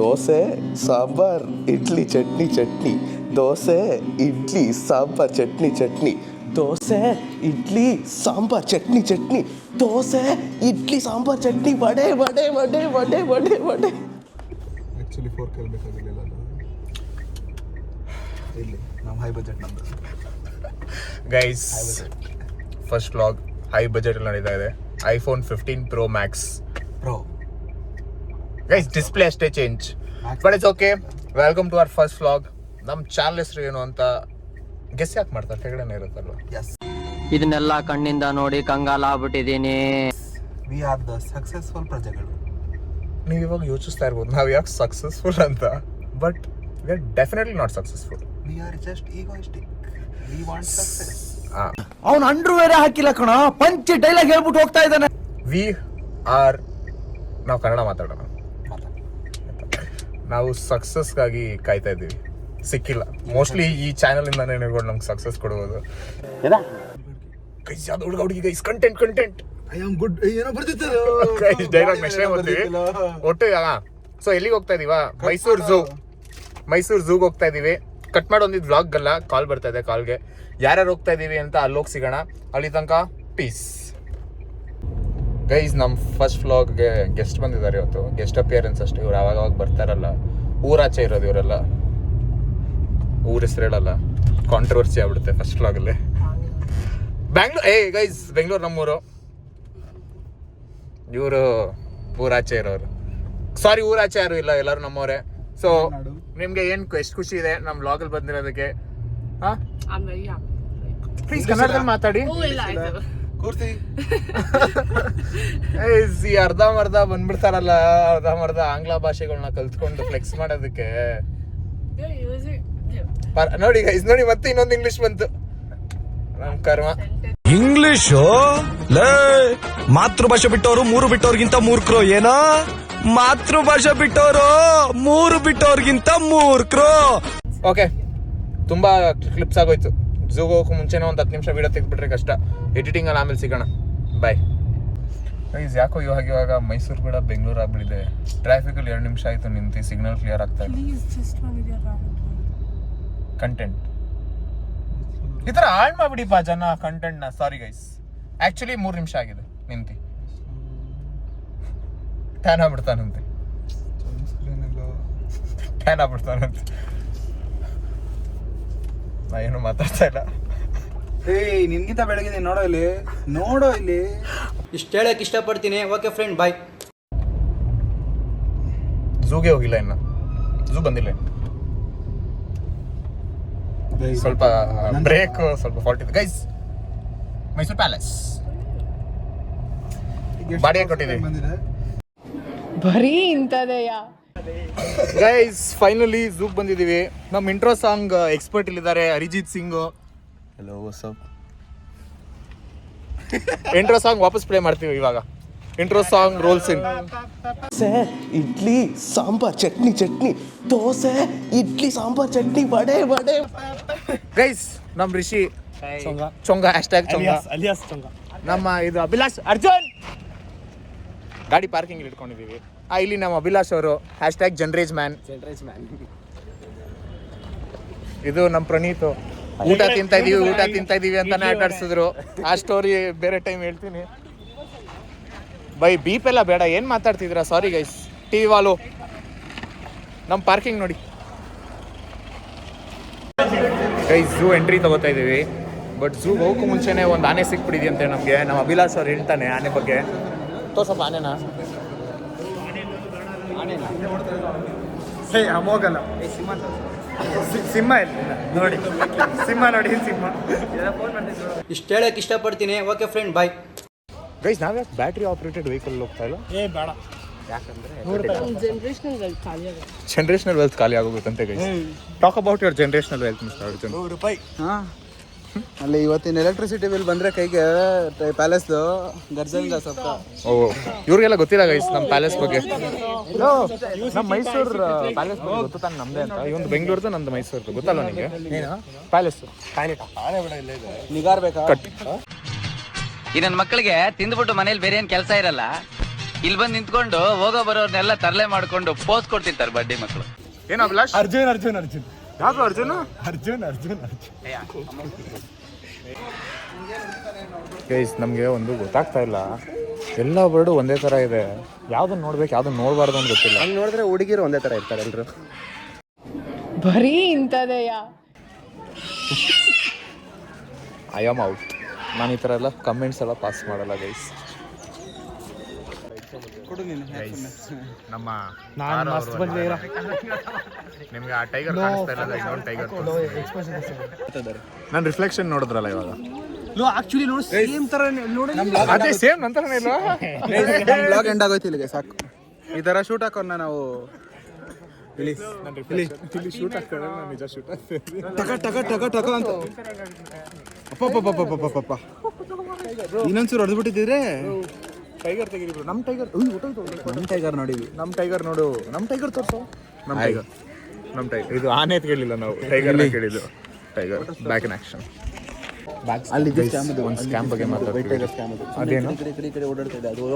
Dosa sambar idli chutney chutney dosa idli sambar chutney chutney dosa idli sambar chutney chutney dosa idli sambar chutney vada vada vada vada vada vada actually for ಕೇಳಬೇಕಾಗಿರಲಿಲ್ಲ ಇಲ್ಲಿ ನಮ್ಮ ಹೈ ಬಜೆಟ್ ನಮ್ಮದು guys first vlog high budget ಅಲ್ಲಿ ನಡೀತಾ ಇದೆ iPhone fifteen pro max pro guys display ಅಷ್ಟೇ change but it's okay welcome to our first vlog ನಮ್ಮ ಚಾನಲ್ ಹೆಸರು ಏನು ಅಂತ ಗೆಸ್ ಯಾಕೆ ಮಾಡ್ತಾರೆ? ಕೆಳಗಡೆ ಇರುತ್ತಲ್ವ? ಎಸ್ ಇದನ್ನೆಲ್ಲ ಕಣ್ಣಿಂದ ನೋಡಿ ಕಂಗಾಲ ಆಗ್ಬಿಟ್ಟಿದ್ದೀನಿ. ವಿ ಆರ್ ದ ಸಕ್ಸಸ್ಫುಲ್ ಪ್ರಜೆಗಳು. ನೀವು ಇವಾಗ ಯೋಚಿಸ್ತಾ ಇರ್ಬೋದು ನಾವು ಯಾಕೆ ಸಕ್ಸಸ್ಫುಲ್ ಅಂತ? But we are definitely not successful we are just egoistic we want success ಅವನು ಅಂಡ್ರು ಬೇರೆ ಹಾಕಿಲ್ಲ ಕಣ. ಪಂಚ್ ಡೈಲಾಗ್ ಹೇಳ್ಬಿಟ್ಟು ಹೋಗ್ತಾ ಇದ್ದಾನೆ. ವಿ ಆರ್ ನಾವು ಕನ್ನಡ ಮಾತಾಡೋಣ. ನಾವು ಸಕ್ಸಸ್ಗಾಗಿ ಕಾಯ್ತಾ ಇದ್ದೀವಿ. ಸಿಕ್ಕಿಲ್ಲ. ಮೋಸ್ಟ್ಲಿ ಈ ಚಾನಲ್ ಇಂದ ನೀವು ನಮ್ಗೆ ಸಕ್ಸಸ್ ಕೊಡ್ಬೋದು. ಗೈಸ್ ಯಾವ್ದು ಹುಡುಗ ಹುಡುಗಿ guys content content I am good. ಏನೋ ಬರ್ತಿತ್ತು ಗೈಸ್ ಡೈಲಾಗ್ ನೆಕ್ಸ್ಟ್ ಟೈಮ್ ಬರ್ತೀವಿ ಒಟ್ಟು ಸೊ ಎಲ್ಲಿಗೆ ಹೋಗ್ತಾ ಇದೀವ? ಮೈಸೂರು ಝೂ ಮೈಸೂರು ಝೂಗೆ ಹೋಗ್ತಾ ಇದೀವಿ. ಕಟ್ ಮಾಡಿ ಒಂದಿದ್ ವ್ಲಾಗ್ ಅಲ್ಲ ಕಾಲ್ ಬರ್ತಾ ಇದೆ ಕಾಲ್ಗೆ ಯಾರ್ಯಾರು ಹೋಗ್ತಾ ಇದೀವಿ ಅಂತ ಅಲ್ಲಿ ಹೋಗಿ ಸಿಗೋಣ. ಅಲ್ಲಿ ತನಕ ಪೀಸ್ ಗೈಸ್ ನಮ್ಮ ಫಸ್ಟ್ ಫ್ಲಾಗ್ಗೆ ಗೆಸ್ಟ್ ಬಂದಿದ್ದಾರೆ ಇವತ್ತು. ಗೆಸ್ಟ್ ಅಪಿಯರೆನ್ಸ್ ಅಷ್ಟೇ. ಇವ್ರು ಆವಾಗ ಅವಾಗ ಬರ್ತಾರಲ್ಲ ಊರಾಚೆ ಇರೋದು ಇವರೆಲ್ಲ. ಊರ ಹೆಸರು ಹೇಳಲ್ಲ. ಕಾಂಟ್ರವರ್ಸಿ ಆಗ್ಬಿಡುತ್ತೆ ಫಸ್ಟ್ ಫ್ಲಾಗಲ್ಲಿ ಬ್ಯಾಂಗ್ಳೂರ್ ಏ ಗೈಸ್ ಬೆಂಗಳೂರು ನಮ್ಮೂರು. ಇವರು ಊರಾಚೆ ಇರೋರು. ಸಾರಿ ಊರಾಚೆ ಯಾರು ಇಲ್ಲ. ಎಲ್ಲರೂ ನಮ್ಮವರೇ ಸೊ ನಿಮಗೆ ಏನು ಎಷ್ಟು ಖುಷಿ ಇದೆ ನಮ್ಮ ಲಾಗಲ್ಲಿ ಬಂದಿರೋದಕ್ಕೆ? ಹಾಂ. ಪ್ಲೀಸ್ ಕನ್ನಡದಲ್ಲಿ ಮಾತಾಡಿ. ಕೂರ್ತಿ ಈ ಅರ್ಧ ಮರ್ಧ ಬಂದ್ಬಿಡ್ತಾರಲ್ಲ ಅರ್ಧ ಮರ್ಧ ಆಂಗ್ಲ ಭಾಷೆಗಳನ್ನ ಕಲ್ತ್ಕೊಂಡು ಫ್ಲೆಕ್ಸ್ ಮಾಡೋದಕ್ಕೆ. ನೋಡಿ ಗೈಸ್ ನೋಡಿ ಮತ್ತೆ ಇನ್ನೊಂದು ಇಂಗ್ಲಿಷ್ ಬಂತು. ನಮ್ ಕರ್ಮ. ಇಂಗ್ಲಿಷು ಲೇ ಮಾತೃಭಾಷೆ ಬಿಟ್ಟವರು ಮೂರು ಬಿಟ್ಟವ್ರಿಗಿಂತ ಮೂರ್ಖರು ಏನೋ? ಮಾತೃಭಾಷೆ ಬಿಟ್ಟವರು ಮೂರು ಬಿಟ್ಟವ್ರಿಗಿಂತ ಮೂರ್ಖರು ಓಕೆ ತುಂಬಾ ಕ್ಲಿಪ್ಸ್ ಆಗೋಯ್ತು. ಝೂಗ್ ಹೋಗೋಕೆ ಮುಂಚೆನೇ ಒಂದು ಹತ್ತು ನಿಮಿಷ ವೀಡಿಯೋ ತೆಗೆದ್ಬಿಟ್ರೆ ಕಷ್ಟ. ಎಡಿಟಿಂಗ್ ಅಲ್ಲಿ ಆಮೇಲೆ ಸಿಗೋಣ. ಬಾಯ್ ಗೈಸ್ ಯಾಕೋ ಇವಾಗ ಇವಾಗ ಮೈಸೂರು ಕೂಡ ಬೆಂಗಳೂರು ಆಗ್ಬಿಟ್ಟಿದೆ. ಟ್ರಾಫಿಕಲ್ಲಿ ಎರಡು ನಿಮಿಷ ಆಯಿತು ನಿಂತು ಸಿಗ್ನಲ್ ಕ್ಲಿಯರ್ ಆಗ್ತಾ ಇಲ್ಲ. Ramen. ಕಂಟೆಂಟ್ ಈ ಥರ ಹಾಳು ಬಾ ಜನ ಕಂಟೆಂಟ್ನ ನ. ಸಾರಿ ಗೈಸ್ ಆ್ಯಕ್ಚುಲಿ ಮೂರು ನಿಮಿಷ ಆಗಿದೆ. ನಿಂತಿ. ಟ್ಯಾನ್ ಆಗ್ಬಿಡ್ತಾನಂತೆ. ಟ್ಯಾನ್ ಆಗ್ಬಿಡ್ತಾನಂತೆ. ನಾ ಏನು ಮಾತಾಡ್ತಾ ಇಲ್ಲ. ಏಯ್ ನಿನ್ಗಿಂತ ಬೆಳಗ್ಗೆ ನೋಡೋ ಇಲ್ಲಿ? ನೋಡೋ ಇಲ್ಲಿ? ಇಷ್ಟು ಹೇಳಕ್ ಇಷ್ಟಪಡ್ತೀನಿ. ಓಕೆ ಫ್ರೆಂಡ್ ಬಾಯ್ ಝೂಗೆ ಹೋಗಿಲ್ಲ ಇನ್ನು. ಝೂ ಬಂದಿಲ್ಲ. ಸ್ವಲ್ಪ ಬ್ರೇಕ್ ಸ್ವಲ್ಪ ಫಾಲ್ಟ್ ಇದೆ. ಗೈಸ್ ಮೈಸೂರು ಪ್ಯಾಲೇಸ್ ಬಾಡಿಗೆ ಕೊಟ್ಟಿದ್ದೀವಿ. ಬಂದಿದೆ. ಬರೀ ಇಂಥದೆಯಾ? ಗೈಸ್ ಫೈನಲಿ ಝೂಕ್ ಬಂದಿದ್ದೀವಿ. ನಮ್ಮ ಇಂಟ್ರೋ ಸಾಂಗ್ ಎಕ್ಸ್ಪರ್ಟ್ ಇಲ್ಲಿದ್ದಾರೆ Arijit Singh. Hello what's up intro song ವಾಪಸ್ ಪ್ಲೇ ಮಾಡ್ತೀವಿ ಇವಾಗ. ಇಂಟ್ರೋ ಸಾಂಗ್ ರೋಲ್ಸ್ ಇನ್ ಸೆ ಇಡ್ಲಿ ಸಾಂಬಾರ್ ಚಟ್ನಿ ಚಟ್ನಿ. ದೋಸೆ ಇಡ್ಲಿ ಸಾಂಬಾರ್ ಚಟ್ನಿ ವಡೆ ವಡೆ. ಗೈಸ್ ನಮ್ಮ ರಿಷಿ. ಚೊಂಗ. ಹ್ಯಾಶ್ಟ್ಯಾಗ್ ಚೊಂಗ. ಅಲಿಯಾಸ್ ಚೊಂಗ. ನಮ್ಮ ಇದು ಅಭಿಲಾಷ್ ಅರ್ಜುನ್. ಗಾಡಿ ಪಾರ್ಕಿಂಗ್ ಇಟ್ಕೊಂಡಿದ್ದೀವಿ. ಇಲ್ಲಿ ನಮ್ಮ ಅಭಿಲಾಷ್ ಅವರು ಹ್ಯಾಶ್ ಟ್ಯಾಗ್ ಜನ್ರೇಜ್ ಮ್ಯಾನ್ ಇದು ನಮ್ಮ ಪ್ರಣೀತ್. ಊಟ ತಿಂತಾ ಇದೀವಿ ಊಟ ತಿಂತಾ ಇದೀವಿ ಅಂತಾನೆ ಆಟ ಆಡ್ಸಿದ್ರು ಆ ಸ್ಟೋರಿ ಬೇರೆ ಟೈಮ್ ಹೇಳ್ತೀನಿ. ಬೈ ಬೀಪ್ ಎಲ್ಲ ಬೇಡ ಏನ್ ಮಾತಾಡ್ತಿದ್ದೀರಾ? Sorry guys T Vaalu. ನಮ್ಮ ಪಾರ್ಕಿಂಗ್ ನೋಡಿ. ಗೈಸ್ ಝೂ ಎಂಟ್ರಿ ತಗೋತಾ ಇದೀವಿ. ಬಟ್ ಝೂ ಹೋಗಕ್ಕೂ ಮುಂಚೆನೆ ಒಂದು ಆನೆ ಸಿಕ್ಬಿಟ್ಟಿದೆಯಂತೆ ನಮಗೆ. ನಮ್ಮ ಅಭಿಲಾಷ್ ಅವ್ರು ಹೇಳ್ತಾನೆ ಆನೆ ಬಗ್ಗೆ. ತೋರ್ಸಪ್ಪ ಆನೆನಾ. ಹೇ ಅಮೋಗಲ್ಲ ಸಿಂಹ ಇಲ್ಲ ನೋಡಿ. ಸಿಂಹ ನೋಡಿ ಸಿಂಹ? ಇಷ್ಟ ಹೇಳಕ್ ಇಷ್ಟಪಡ್ತೀನಿ. ಓಕೆ ಫ್ರೆಂಡ್ ಬಾಯ್ ಗೈಸ್ ನಾವ್ಯಾಕೆ ಬ್ಯಾಟ್ರಿ ಆಪರೇಟೆಡ್ ವೆಹಿಕಲ್ ಹೋಗ್ತಾ ಇಲ್ಲ? ಜನರೇಷನಲ್ ವೆಲ್ತ್ ಖಾಲಿ ಆಗುತ್ತೆ. ಜನರೇಷನಲ್ ವೆಲ್ತ್ ಖಾಲಿ ಆಗೋಗುತ್ತಂತೆ guys talk about your generational wealth mister Arjun ನೂರು ರೂಪಾಯಿ. ಅಲ್ಲಿ ಇವತ್ತಿನ ಎಲೆಕ್ಟ್ರಿಸಿಟಿ ಬಿಲ್ ಬಂದ್ರೆ ಕೈಗೆ ಪ್ಯಾಲೇಸ್ ಗರ್ಜಂಗ ಸ್ವಲ್ಪ ಓ ಇವ್ರಿಗೆಲ್ಲ ಗೊತ್ತಿಲ್ಲ ಗೈಸ್ ನಮ್ಮ ಪ್ಯಾಲೇಸ್ ಬಗ್ಗೆ. ನಮ್ಮ ಮೈಸೂರು ಪ್ಯಾಲೇಸ್ ಬಗ್ಗೆ ಗೊತ್ತು ತಾನೆ ನಮ್ದೇ ಅಂತ. ಇವೊಂದು ಬೆಂಗಳೂರ್ದು ನಂದು ಮೈಸೂರ್ದು ಗೊತ್ತಲ್ಲ ನಿಮಗೆ? ಪ್ಯಾಲೇಸ್ ನಿಗಾರ್ ಬೇಕಾ ಕಟ್ ಈ ನನ್ನ ಮಕ್ಕಳಿಗೆ ತಿಂದ್ಬಿಟ್ಟು ಮನೇಲಿ ಬೇರೆ ಏನ್ ಕೆಲಸ ಇರಲ್ಲ. ಇಲ್ಲಿ ಬಂದು ನಿಂತ್ಕೊಂಡು ಹೋಗೋ ಬರೋರ್ನೆಲ್ಲ ತರಲೆ ಮಾಡ್ಕೊಂಡು ಪೋಸ್ ಕೊಡ್ತಿರ್ತಾರೆ ಬಡ್ಡಿ ಮಕ್ಕಳು ಏನೋ ಅಭಿಲಾಷ್? ಅರ್ಜುನ್ ಅರ್ಜುನ್ ಅರ್ಜುನ್. ಯಾವ್ದು ಅರ್ಜುನ? ಅರ್ಜುನ್ ಅರ್ಜುನ್ ಅರ್ಜುನ್. ಗೈಸ್ ನಮಗೆ ಒಂದು ಗೊತ್ತಾಗ್ತಾ ಇಲ್ಲ. ಎಲ್ಲ ಬರ್ಡು ಒಂದೇ ಥರ ಇದೆ. ಯಾವ್ದನ್ನ ನೋಡ್ಬೇಕು ಯಾವ್ದನ್ನ ನೋಡಬಾರ್ದು ಅಂತ ಗೊತ್ತಿಲ್ಲ. ಹಂಗೆ ನೋಡಿದ್ರೆ ಹುಡುಗಿರು ಒಂದೇ ಥರ ಇರ್ತಾರೆ ಎಲ್ಲರೂ ಬರೀ ಇಂಥದೆಯಾ? ಐ ಆಮ್ ಔಟ್ ನಾನು ಈ ಥರ ಎಲ್ಲ ಕಮೆಂಟ್ಸ್ ಎಲ್ಲ ಪಾಸ್ ಮಾಡಲ್ಲ ಗೈಸ್ ನಮ್ಮ ನಾನು ಮಸ್ತ್ ಬಂದೆ ನಿಮ್ಗೆ ಆ ಟೈಗರ್ ಕಾಣಿಸ್ತಾ ಇಲ್ಲ ಇನ್ನೊಂದು ಟೈಗರ್ ನನ್ನ ರಿಫ್ಲೆಕ್ಷನ್ ನೋಡಿದ್ರಲ್ಲ ಇವಾಗ. ಆಕ್ಚುಲಿ ನೋಡಿ ಸೇಮ್ ತರ ನೋಡಿ. ಅದೇ ಸೇಮ್ ನಂತರನೇ ಇಲ್ಲ ಬ್ಲಾಗ್ ಎಂಡ್ ಆಗೋಯ್ತು ಇಲ್ಲಿಗೆ ಸಾಕು. ಈ ತರ ಶೂಟ್ ಹಾಕೋಣ ನಾವು. ಇಲ್ಲಿ ಇಲ್ಲಿ. ಇಲ್ಲಿ ಶೂಟ್ ಆಗ್ತಾರೆ ನಾನು ನಿಜ ಶೂಟ್ ಟಕ ಟಕ ಟಕ ಟಕ ಅಂತ. ಅಪ್ಪಪ್ಪಪ್ಪಪ್ಪಪ್ಪಪ್ಪ ಇನ್ನೊಂದ್ಸೂರು ಹೊಡೆದ್ಬಿಟ್ಟಿದ್ರೆ ಟೈಗರ್ ತೆಗಿರಿಬ್ರು ನಮ್ಮ ಟೈಗರ್ ನಮ್ಮ ಟೈಗರ್ ನೋಡಿವಿ ನಮ್ಮ ಟೈಗರ್ ನೋಡು. ನಮ್ಮ ಟೈಗರ್ ತೋರ್ಸು. ನಮ್ಮ ಟೈಗರ್. ನಮ್ಮ ಟೈಗರ್. ಇದು ಆನೆ ಕೇಳಿಲ್ಲ ನಾವು. ಟೈಗರ್ ಕೇಳಿದ್ದು. ಟೈಗರ್. ಬ್ಯಾಕ್ ಇನ್ ಆಕ್ಷನ್ ಅಲ್ಲಿ ಒಂದು ಸ್ಕ್ಯಾಮ್ ಬಗ್ಗೆ ಅದೇನು?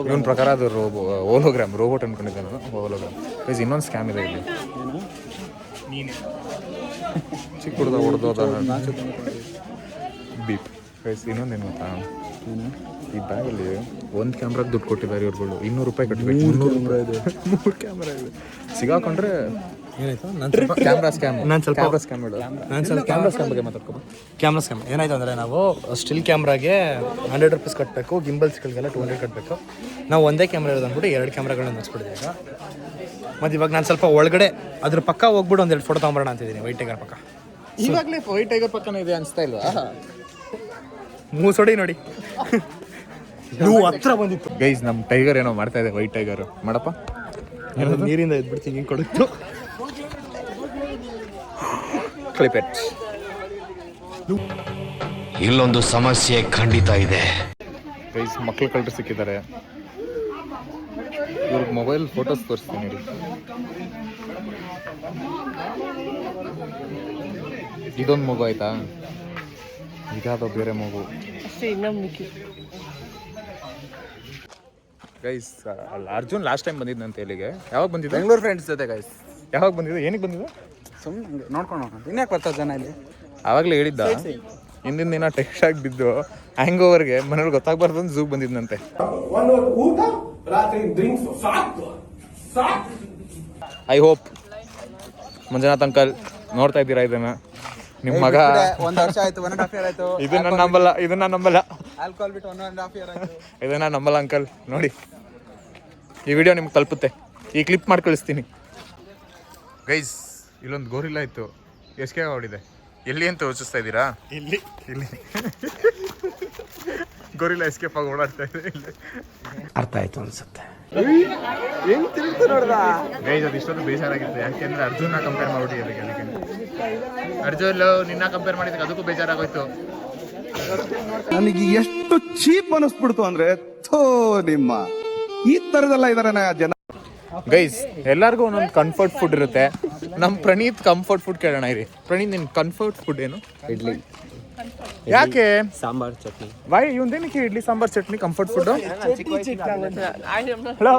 ಇವನ ಪ್ರಕಾರ ಅದು ರೋಬೋ ಓಲೋಗ್ರಾಮ್ ರೋಬೋಟ್ ಅನ್ಕೊಂಡಿದ್ದೆ ನಾನು ಓಲೋಗ್ರಾಮ್ ಗೈಸ್ ಇನ್ನೊಂದು ಸ್ಕ್ಯಾಮ್ ಇದೆ ಇಲ್ಲಿ. ಚಿಕ್ಕ ಹುಡುಗ ಹೊಡೆದೋದ. ಬೀಪ್ ಗೈಸ್ ಇನ್ನೊಂದೇನು ಗೊತ್ತಾ? ಈ ಬ್ಯಾಗಲ್ಲಿ ಒಂದು ಕ್ಯಾಮ್ರಾಗೆ ದುಡ್ಡು ಕೊಟ್ಟಿದ್ದಾರೆ ಇವ್ರುಗಳು. ಇನ್ನೂರು ರೂಪಾಯಿ ಕಟ್ಟಬೇಕು ಮುನ್ನೂರು ರೂಪಾಯಿ. ಇದೆ. ಮೂರು ಕ್ಯಾಮ್ರಾ ಇದೆ. ಸಿಗಾಕೊಂಡ್ರೆ ಕ್ಯಾಮ್ರಾ ಸ್ಕ್ಯಾಮ್ ನಾನು ಸ್ವಲ್ಪ ಕ್ಯಾಮ್ರಾ ಸ್ಕ್ಯಾಮ್ ಹೇಳು. ನಾನು ಸ್ವಲ್ಪ ಕ್ಯಾಮ್ರಾ ಸ್ಕ್ಯಾಮ್ ಬಗ್ಗೆ ಮಾತಾಡ್ಕೊ ಕ್ಯಾಮ್ರಾ ಸ್ಕ್ಯಾಮ್ ಏನಾಯ್ತು ಅಂದರೆ ನಾವು ಸ್ಟಿಲ್ ಕ್ಯಾಮ್ರಾಗೆ ಹಂಡ್ರೆಡ್ ರುಪೀಸ್ ಕಟ್ಟಬೇಕು ಗಿಂಬಲ್ಸ್ಗಳಿಗೆಲ್ಲ ಟೂ ಹಂಡ್ರೆಡ್ ಕಟ್ಟಬೇಕು ನಾವು ಒಂದೇ ಕ್ಯಾಮ್ರಾ ಇರೋದು ಅಂದ್ಬಿಟ್ಟು ಎರಡು ಕ್ಯಾಮ್ರಾಗಳನ್ನ ನಿಲ್ಸ್ಬಿಟ್ಟಿದೆ ಈಗ. ಮತ್ತು ಇವಾಗ ನಾನು ಸ್ವಲ್ಪ ಒಳಗಡೆ ಅದ್ರ ಪಕ್ಕ ಹೋಗ್ಬಿಟ್ಟು ಒಂದೆರಡು ಫೋಟೋ ತೊಗೊಂಬರೋಣ ಅಂತಿದ್ದೀನಿ ವೈಟ್ ಟೈಗರ್ ಪಕ್ಕ. ಇವಾಗಲೇ ವೈಟ್ ಟೈಗರ್ ಪಕ್ಕನೇ ಇದೆ ಅನಿಸ್ತಾ ಇಲ್ವಾ? ಮೂಸೊಡಿ ನೋಡಿ. ನೀವು ಹತ್ರ ಬಂದಿತ್ತು. ಗೈಸ್ ನಮ್ಮ ಟೈಗರ್ ಏನೋ ಮಾಡ್ತಾ ಇದೆ ವೈಟ್ ಟೈಗರ್ ಮಾಡಪ್ಪ? ನೀರಿಂದ ಎದ್ಬಿಡ್ತೀನಿ ಹಿಂಗೆ ಕೊಡುತ್ತು ಕ್ಲಿಪೆಟ್ ಇಲ್ಲೊಂದು ಸಮಸ್ಯೆ ಖಂಡಿತ ಇದೆ. ಗೈಸ್ ಮಕ್ಳು ಕಳ್ಳರು ಸಿಕ್ಕಿದ್ದಾರೆ. ಇವ್ರಿಗೆ ಮೊಬೈಲ್ ಫೋಟೋಸ್ ತೋರಿಸ್ತೀನಿ ಇದೊಂದು ಮಗು ಆಯ್ತಾ? ಇದ್ಯಾವುದೋ ಬೇರೆ ಮಗು. ಅಷ್ಟೇ ಇನ್ನೊಂದು ಮಿಕ್ಕಿ ಗೈಸ್ ಅಲ್ಲ ಅರ್ಜುನ್ ಲಾಸ್ಟ್ ಟೈಮ್ ಬಂದಿದ್ದಂತೆ ಇಲ್ಲಿಗೆ ಯಾವಾಗ ಬಂದಿದ್ದೆ? ಬೆಂಗಳೂರು ಫ್ರೆಂಡ್ಸ್ ಜೊತೆ ಗೈಸ್ ಯಾವಾಗ ಬಂದಿದ್ದೆ? ಏನಕ್ಕೆ ಬಂದಿದ್ದೆ? ಸುಮ್ಮನೆ ನೋಡ್ಕೊಂಡು ಹೋಗೋಣ ಇನ್ಯಾಕೆ ಬರ್ತಾರೆ ಜನ ಇಲ್ಲಿ? ಆವಾಗಲೇ ಹೇಳಿದ್ದ. ಹಿಂದಿನ ದಿನ ಟೆಕ್ಸ್ಟ್ ಆಗಿ ಬಿದ್ದು ಹ್ಯಾಂಗ್ ಓವರ್ಗೆ ಮನೇಲಿ ಗೊತ್ತಾಗ್ಬಾರ್ದು ಅಂತ ಝೂಗ್ ಬಂದಿದ್ದಂತೆ ಐ ಹೋಪ್ ಮಂಜುನಾಥ್ ಅಂಕಲ್ ನೋಡ್ತಾ ಇದ್ದೀರಾ ಇದನ್ನ? ನಿಮ್ಮ ಮಗ ಒಂದ್ ವರ್ಷ ಆಯ್ತು ಒನ್ ಅಂಡ್ ಹಾಫ್ ಇಯರ್ ಆಯ್ತು. ಇದನ್ನ ನಂಬಲ್ಲ ಇದನ್ನ ನಂಬಲ್ಲ. ಆಲ್ಕೋಹಾಲ್ ಬಿಟ್ಟು ಒನ್ ಅಂಡ್ ಹಾಫ್ ಇಯರ್ ಆಯ್ತು. ಇದನ್ನ ನಂಬಲ್ಲ ಅಂಕಲ್ ನೋಡಿ. ಈ ವಿಡಿಯೋ ನಿಮ್ಗೆ ತಲುಪುತ್ತೆ. ಈ ಕ್ಲಿಪ್ ಮಾಡಿ ಕಳಿಸ್ತೀನಿ. ಗೈಸ್ ಇಲ್ಲೊಂದು ಗೋರಿಲ್ಲ ಇತ್ತು. ಎಸ್ಕೆ ಹೊಡಿದೆ ಎಲ್ಲಿ ಅಂತ ಯೋಚಿಸ್ತಾ ಇದ್ದೀರಾ? ಇಲ್ಲಿ. ಇಲ್ಲಿ. ಗೋರಿಲ್ಲ ಎಸ್ಕೇಪ್ ಆಗಿ ಓಡಾಡ್ತಾ ಇದೆ ಇಲ್ಲಿ. ಅರ್ಥ ಆಯ್ತು ಅನ್ಸುತ್ತೆ. ಗೈಸ್ ಅದು ಇಷ್ಟೊಂದು ಬೇಜಾರಾಗಿತ್ತು ಯಾಕೆಂದ್ರೆ ಅರ್ಜುನ ಕಂಪೇರ್ ಮಾಡ್ಬಿಟ್ಟಿ ಅದಕ್ಕೆ ಅದಕ್ಕೆ. ಅರ್ಜುನ್ ನಿನ್ನ ಕಂಪೇರ್ ಮಾಡಿದಕ್ಕೆ ಅದಕ್ಕೂ ಬೇಜಾರಾಗೋಯ್ತು. ನನಗೆ ಎಷ್ಟು ಚೀಪ್ ಅನಿಸ್ಬಿಡ್ತು ಅಂದ್ರೆ ಥೋ ನಿಮ್ಮ. ಈ ತರದೆಲ್ಲ ಇದಾರೆ ಜನ. ಗೈಸ್ ಎಲ್ಲರಿಗೂ ಒಂದೊಂದು ಕಂಫರ್ಟ್ ಫುಡ್ ಇರುತ್ತೆ. ನಮ್ಮ ಪ್ರಣೀತ್ ಕಂಫರ್ಟ್ ಫುಡ್ ಕೇಳೋಣ ಇರಿ. ಪ್ರಣೀತ್ ನಿನ್ ಕಂಫರ್ಟ್ ಫುಡ್ ಏನು? ಇಡ್ಲಿ. ಯಾಕೆ? Sambar chutney. Why ಇವಂದೇನಕ್ಕೆ idli sambar chutney comfort food hello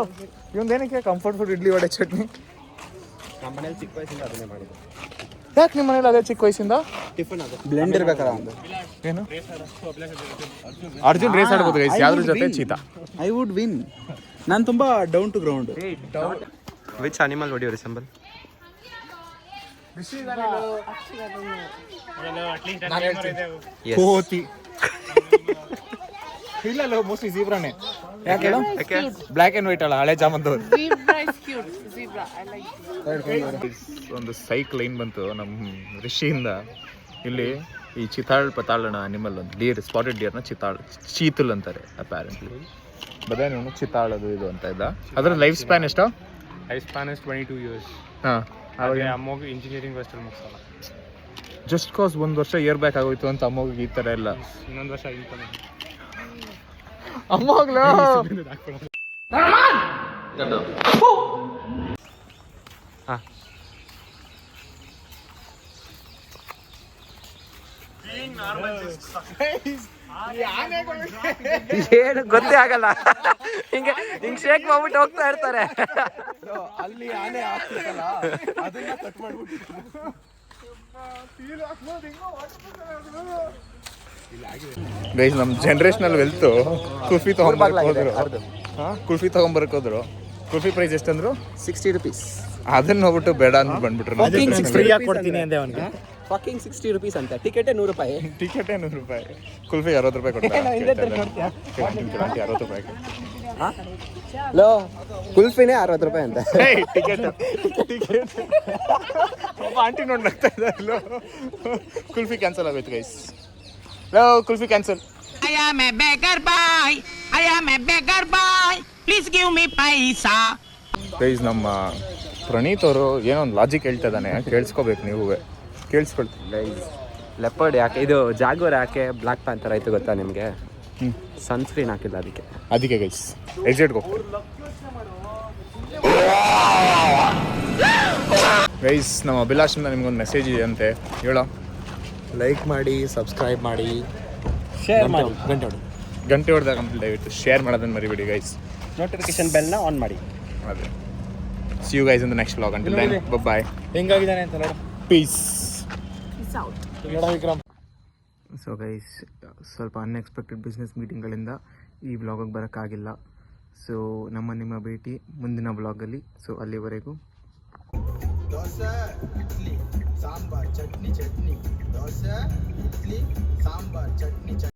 ಇವಂದೇನಕ್ಕೆ comfort food idli vada chutney? ನಮ್ಮ ಮನೇಲಿ ಚಿಕ್ಕ ವಯಸ್ಸಿಂದ ಅದನ್ನೇ ಮಾಡಿದ್ದು. ಯಾಕೆ ನಿಮ್ಮ ಮನೇಲಿ ಅದೇ ಚಿಕ್ಕ ವಯಸ್ಸಿಂದ? ಟಿಫನ್ ಅದು ಬ್ಲೆಂಡ್ ಇರ್ಬೇಕಲ್ಲ ಒಂದು. ಏನು? ಅರ್ಜುನ್ ರೇಸ್ ಆಡ್ಬೋದು ಗೈಸ್ ಯಾವ್ದ್ರ ಜೊತೆ ಚೀತಾ? ಐ ವುಡ್ ವಿನ್ ನಾನು ತುಂಬಾ down to ground which animal would resemble ಕೋತಿ. ಇಲ್ಲ ಇಲ್ಲ ಮೋಸ್ಟ್ಲಿ ಜೀಬ್ರಾನೆ ಯಾಕೆ ಬ್ಲ್ಯಾಕ್ ಅಂಡ್ ವೈಟ್ ಅಲ್ಲ ಹಳೆ ಜಾಮಂದವ್ರು. ಒಂದು ಸೈಕ್ ಲೈನ್ ಬಂತು? ನಮ್ಮ ಋಷಿಯಿಂದ. ಇಲ್ಲಿ ಈ ಚಿತಾಳ್ ಪತಾಳನ ಅನಿಮಲ್ ಒಂದು ಡಿಯರ್ ಸ್ಪಾಟೆಡ್ ಡಿಯರ್ನ ಚಿತಾಳ್ ಚೀತಲ್ ಅಂತಾರೆ ಅಪ್ಯಾರೆಂಟ್ಲಿ ಚಿತಾಳ್ ಅದು ಇದು ಅಂತ ಇದ್ದ. ಅದರ ಲೈಫ್ ಸ್ಪ್ಯಾನ್ ಎಷ್ಟು? Life span is twenty two years ಹಾಂ ಅಮ್ಮೋಗಿ ಇಂಜಿನಿಯರಿಂಗ್ ವೆಸ್ಟಲ್ ಮುಗಿಸಲ್ಲ. ಜಸ್ಟ್ ಕಾಸ್ ಒಂದು ವರ್ಷ ಇಯರ್ ಬ್ಯಾಕ್ ಆಗೋಯ್ತು ಅಂತ ಅಮ್ಮೋಗ ಈ ಥರ ಎಲ್ಲ. ಇನ್ನೊಂದು ವರ್ಷ ಇನ್ಕಮ್ ಅಮ್ಮಗ್ಲು! ಏನು ಗೊತ್ತೇ ಆಗಲ್ಲ. ಹಿಂಗೆ ಹಿಂಗ್ ಶೇಕ್ ಮಾಡ್ಬಿಟ್ಟು ಹೋಗ್ತಾ ಇರ್ತಾರೆ. ಅಲ್ಲಿ ಆನೆ ಆಗ್ತಿತ್ತಲ್ಲ ಅದನ್ನ ಕಟ್ ಮಾಡ್ಬಿಟ್ಟು ಗೈಸ್ ನಮ್ಮ ಜನ್ರೇಷನಲ್ ವೆಲ್ತು ಕುಲ್ಫಿ ತಗೊಂಬರಕ್ ಹೋದ್ರು. ಹಾ? ಕುಲ್ಫಿ ತಗೊಂಬರಕ್ ಹೋದ್ರು. ಕುಲ್ಫಿ ಪ್ರೈಸ್ ಎಷ್ಟಂದ್ರು? ಸಿಕ್ಸ್ಟಿ ರುಪೀಸ್ ಅದನ್ನ ಹೋಗ್ಬಿಟ್ಟು ಬೇಡ ಅಂತ ಬಂದ್ಬಿಟ್ರು. ಫ್ರೀ ಆಗಿ ಕೊಡ್ತೀನಿ ಅಂದೆ ಅವನಿಗೆ. ಫಾಕಿಂಗ್ ಸಿಕ್ಸ್ಟಿ ರುಪೀಸ್ ಅಂತ. ಟಿಕೆಟೇ ನೂರು ರೂಪಾಯಿ. ಟಿಕೆಟೇ ನೂರು ರೂಪಾಯಿ. ಕುಲ್ಫಿ ಅರವತ್ತು ರೂಪಾಯಿ ಕೊಡ್ತಾರೆ ಅರವತ್ತು ರೂಪಾಯಿ ಲೋ ಕುಲ್ಫಿನೇ ಅರವತ್ತು ರೂಪಾಯಿ ಅಂತ. ಟಿಕೆಟ್ ಟಿಕೆಟ್ ಒಬ್ಬ ಆಂಟಿ ನೋಡಿ ನಗ್ತಾ ಇದ್ದಾರಲ್ಲೋ ಕುಲ್ಫಿ ಕ್ಯಾನ್ಸಲ್ ಆಗೋಯ್ತು guys low kulfi cancel I am a baker boy I am a baker boy please give me ಪೈಸಾ ಗೈಸ್ ನಮ್ಮ ಪ್ರಣೀತ್ ಅವರು ಏನೋ ಒಂದು ಲಾಜಿಕ್ ಹೇಳ್ತಾ ಇದ್ದಾನೆ. ಕೇಳಿಸ್ಕೋಬೇಕು ನೀವು ಕೇಳಿಸ್ಕೊಳ್ತೀನಿ ಲೆಪರ್ಡ್ ಯಾಕೆ ಇದು ಜಾಗೋರ್ ಯಾಕೆ ಬ್ಲಾಕ್ ಪ್ಯಾಂಥರ್ ಆಯ್ತು ಗೊತ್ತಾ ನಿಮಗೆ? ಸನ್ಸ್ಕ್ರೀನ್ ಹಾಕಿಲ್ಲ ಅದಕ್ಕೆ. ಅದಕ್ಕೆ ಗೈಸ್ ಎಕ್ಸಿಟ್ಗೆ ಗೈಸ್ ನಮ್ಮ ಅಭಿಲಾಷಿಂದ ನಿಮ್ಗೊಂದು ಮೆಸೇಜ್ ಇದೆ ಅಂತೆ. ಹೇಳೋ. ಲೈಕ್ ಮಾಡಿ ಸಬ್ಸ್ಕ್ರೈಬ್ ಮಾಡಿ. ಶೇರ್ ಮಾಡಿ. ಗಂಟೆ ಹೊಡೆದು. ಗಂಟೆ ಹೊಡೆದಾಗ ದಯವಿಟ್ಟು ಶೇರ್ ಮಾಡೋದನ್ನ ಮರಿಬೇಡಿ ಗೈಸ್ ನೋಟಿಫಿಕೇಶನ್ ಬೆಲ್ನ ಆನ್ ಮಾಡಿ. ಅದೇ. See you guys in the next vlog until then bye ಹೆಂಗಾಗಿದ್ದಾನೆ ಅಂತ ನೋಡು ಪೀಸ್ ವಿಕ್ರಮ್. ಸೊ ಗೈಸ್ ಸ್ವಲ್ಪ ಅನ್ಎಕ್ಸ್ಪೆಕ್ಟೆಡ್ ಬಿಸ್ನೆಸ್ ಮೀಟಿಂಗ್ಗಳಿಂದ ಈ ವ್ಲಾಗಿಗೆ ಬರೋಕ್ಕಾಗಿಲ್ಲ. ಸೊ ನಮ್ಮ ನಿಮ್ಮ ಭೇಟಿ ಮುಂದಿನ ವ್ಲಾಗಲ್ಲಿ ಸೊ ಅಲ್ಲಿವರೆಗೂ. ದೋಸೆ ಇಡ್ಲಿ ಸಾಂಬಾರ್ ಚಟ್ನಿ ಚಟ್ನಿ. ದೋಸೆ ಇಡ್ಲಿ ಸಾಂಬಾರ್ ಚಟ್ನಿ ಚಟ್ನಿ.